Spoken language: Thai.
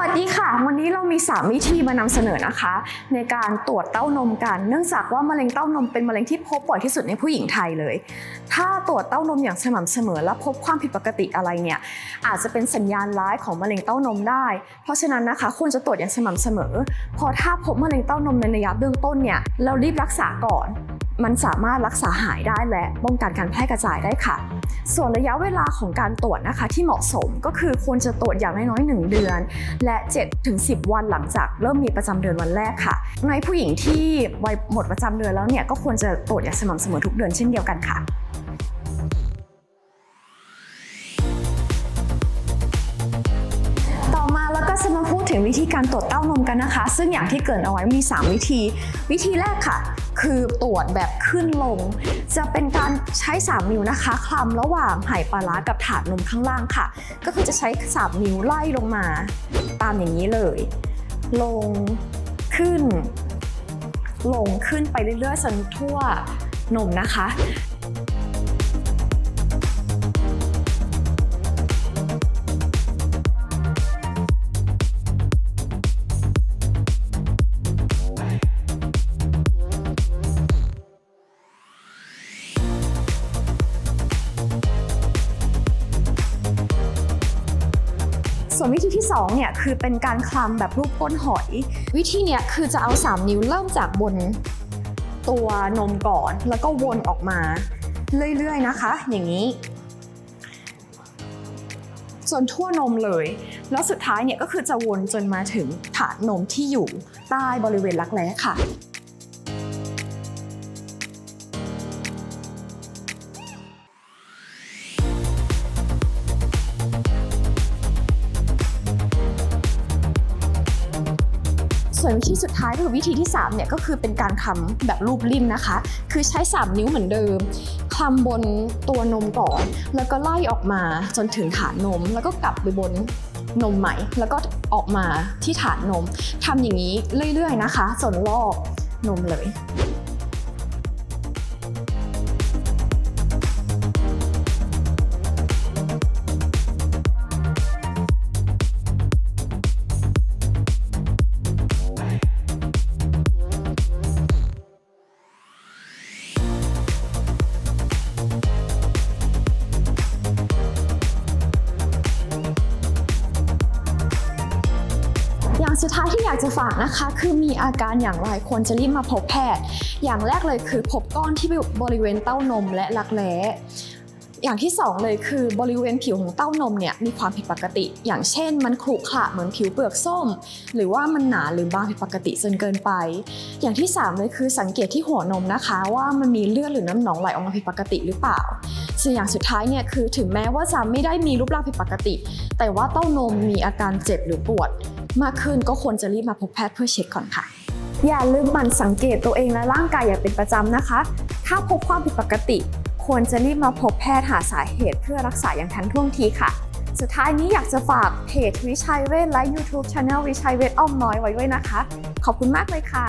วัสดีค่ะ วันนี้เรามี 3 วิธีมานำเสนอนะคะ ในการตรวจเต้านมกัน เนื่องจากว่ามะเร็งเต้านมเป็นมะเร็งที่พบบ่อยที่สุดในผู้หญิงไทยเลย ถ้าตรวจเต้านมอย่างสม่ำเสมอ และพบความผิดปกติอะไรเนี่ยอาจจะเป็นสัญญาณร้ายของมะเร็งเต้านมได้ เพราะฉะนั้นนะคะควรจะตรวจอย่างสม่ำเสมอ พอถ้าพบมะเร็งเต้านมในระยะเบื้องต้นเนี่ยเรารีบรักษาก่อน มันสามารถรักษาหายได้และป้องกันการแพร่กระจายได้ค่ะ ส่วนระยะเวลาของการตรวจนะคะที่เหมาะสมก็คือควรจะตรวจอย่างน้อยๆ1เดือน และ 7-10 วันหลังจากเริ่มมีประจำเดือนวันแรกค่ะ ในผู้หญิงที่วัยหมดประจำเดือนแล้วเนี่ยก็ควรจะตรวจอย่างสม่ำเสมอทุกเดือนเช่นเดียวกันค่ะ ถึงวิธีการตรวจเต้านมกันนะคะ ซึ่งอย่างที่เกินเอาไว้มี 3 วิธี วิธีแรกค่ะ คือตรวจแบบขึ้นลง จะเป็นการใช้ 3 นิ้วนะคะ คลำระหว่างไหปลาร้ากับถาดนมข้างล่างค่ะ ก็คือจะใช้ 3 นิ้วไล่ลงมา ตามอย่างนี้เลย ลงขึ้น ลงขึ้นไปเรื่อยๆจนทั่วนมนะคะ ส่วนวิธีที่2เนี่ยคือเป็นการคลำแบบรูปก้นหอย วิธีเนี่ยคือจะเอา 3 นิ้วเริ่มจากบนตัวนมก่อน แล้วก็วนออกมาเรื่อยๆนะคะ อย่างนี้จนทั่วนมเลย แล้วสุดท้ายเนี่ยก็คือจะวนจนมาถึงฐานนมที่อยู่ใต้บริเวณรักแร้ค่ะ ส่วนวิธีสุดท้ายก็คือวิธีที่3เนี่ยก็คือเป็นการคำแบบรูปริมนะคะ คือใช้ 3 นิ้วเหมือนเดิมคลำบนตัวนมก่อน แล้วก็ไล่ออกมาจนถึงฐานนม แล้วก็กลับไปบนนมใหม่ แล้วก็ออกมาที่ฐานนมทำอย่างนี้เรื่อยๆนะคะจนรอบนมเลย อย่างสุดท้ายที่อยากจะฝากนะคะ คือมีอาการอย่างไรควรจะรีบมาพบแพทย์ อย่างแรกเลยคือพบก้อนที่บริเวณเต้านมและรักแร้อย่างที่สองเลยคือบริเวณผิวของเต้านมเนี่ยมีความผิดปกติ อย่างเช่น มันขรุขระเหมือนผิวเปลือกส้ม หรือว่ามันหนาหรือบางผิดปกติจนเกินไป อย่างที่สามเลยคือสังเกตที่หัวนมนะคะ ว่ามันมีเลือดหรือน้ำหนองไหลออกมาผิดปกติหรือเปล่าส่วนอย่างสุดท้ายเนี่ยคือถึงแม้ว่าจะไม่ได้มีรูปร่างผิดปกติ แต่ว่าเต้านมมีอาการเจ็บหรือปวด มากขึ้นก็ควรจะรีบมาพบแพทย์เพื่อเช็คก่อนค่ะ อย่าลืมหมั่นสังเกตตัวเองและร่างกายอย่างเป็นประจำนะคะ ถ้าพบความผิดปกติ ควรจะรีบมาพบแพทย์หาสาเหตุเพื่อรักษาอย่างทันท่วงทีค่ะ สุดท้ายนี้อยากจะฝากเพจวิชัยเวชและ YouTube Channel วิชัยเวชอ้อมน้อยไว้ด้วยนะคะ ขอบคุณมากเลยค่ะ